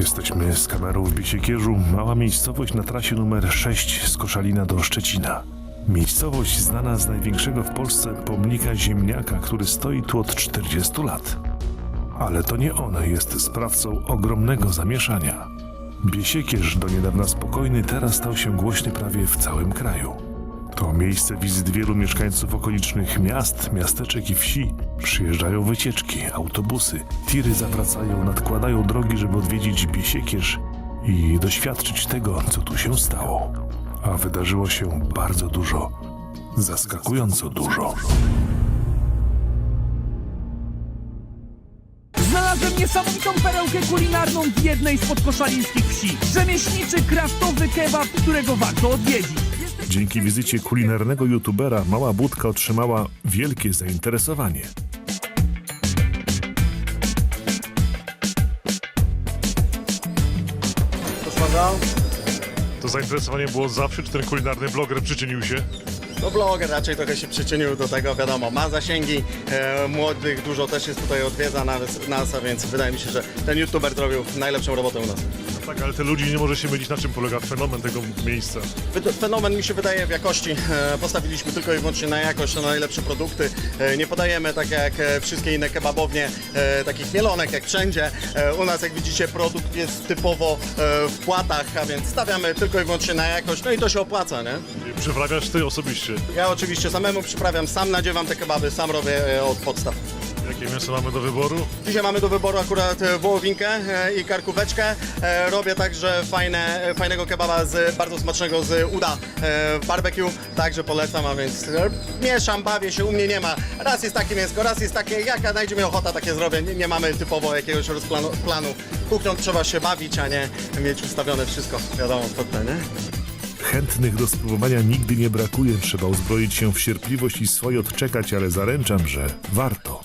Jesteśmy z kamerą w Bisiekierzu, mała miejscowość na trasie numer 6 z Koszalina do Szczecina. Miejscowość znana z największego w Polsce pomnika ziemniaka, który stoi tu od 40 lat. Ale to nie on jest sprawcą ogromnego zamieszania. Biesiekierz, do niedawna spokojny, teraz stał się głośny prawie w całym kraju. To miejsce wizyt wielu mieszkańców okolicznych miast, miasteczek i wsi. Przyjeżdżają wycieczki, autobusy, tiry zawracają, nadkładają drogi, żeby odwiedzić Biesiekierz i doświadczyć tego, co tu się stało. A wydarzyło się bardzo dużo. Zaskakująco dużo. Znalazłem niesamowitą perełkę kulinarną w jednej z podkoszalińskich wsi. Rzemieślniczy, kraftowy kebab, którego warto odwiedzić. Dzięki wizycie kulinarnego youtubera mała budka otrzymała wielkie zainteresowanie. To zainteresowanie było zawsze, czy ten kulinarny bloger przyczynił się? No bloger raczej trochę się przyczynił do tego, wiadomo, ma zasięgi, e, młodych dużo też jest tutaj odwiedza nas, nas, a więc wydaje mi się, że ten youtuber zrobił najlepszą robotę u nas. Tak, ale te ludzi nie może się mylić, na czym polega fenomen tego miejsca. Fenomen mi się wydaje w jakości. E, Postawiliśmy tylko i wyłącznie na jakość, na najlepsze produkty. E, Nie podajemy tak jak e, wszystkie inne kebabownie, takich mielonek jak wszędzie. U nas jak widzicie produkt jest typowo w płatach, a więc stawiamy tylko i wyłącznie na jakość, no i to się opłaca, nie? I Przywracasz ty osobiście. Ja oczywiście samemu przyprawiam, sam nadziewam te kebaby, sam robię od podstaw. Jakie mięso mamy do wyboru? Dzisiaj mamy do wyboru akurat e, wołowinkę e, i karkóweczkę. E, Robię także fajne, fajnego kebaba z bardzo smacznego z uda w barbecue, także polecam, a więc mieszam, bawię się, u mnie nie ma. Raz jest takie mięsko, raz jest takie, jaka najdzie mi ochota, takie zrobię. Nie, nie mamy typowo jakiegoś rozplanu. Planu. Kuchnią trzeba się bawić, a nie mieć ustawione wszystko, wiadomo, to nie? Chętnych do spróbowania nigdy nie brakuje. Trzeba uzbroić się w cierpliwość i swoje odczekać, ale zaręczam, że warto.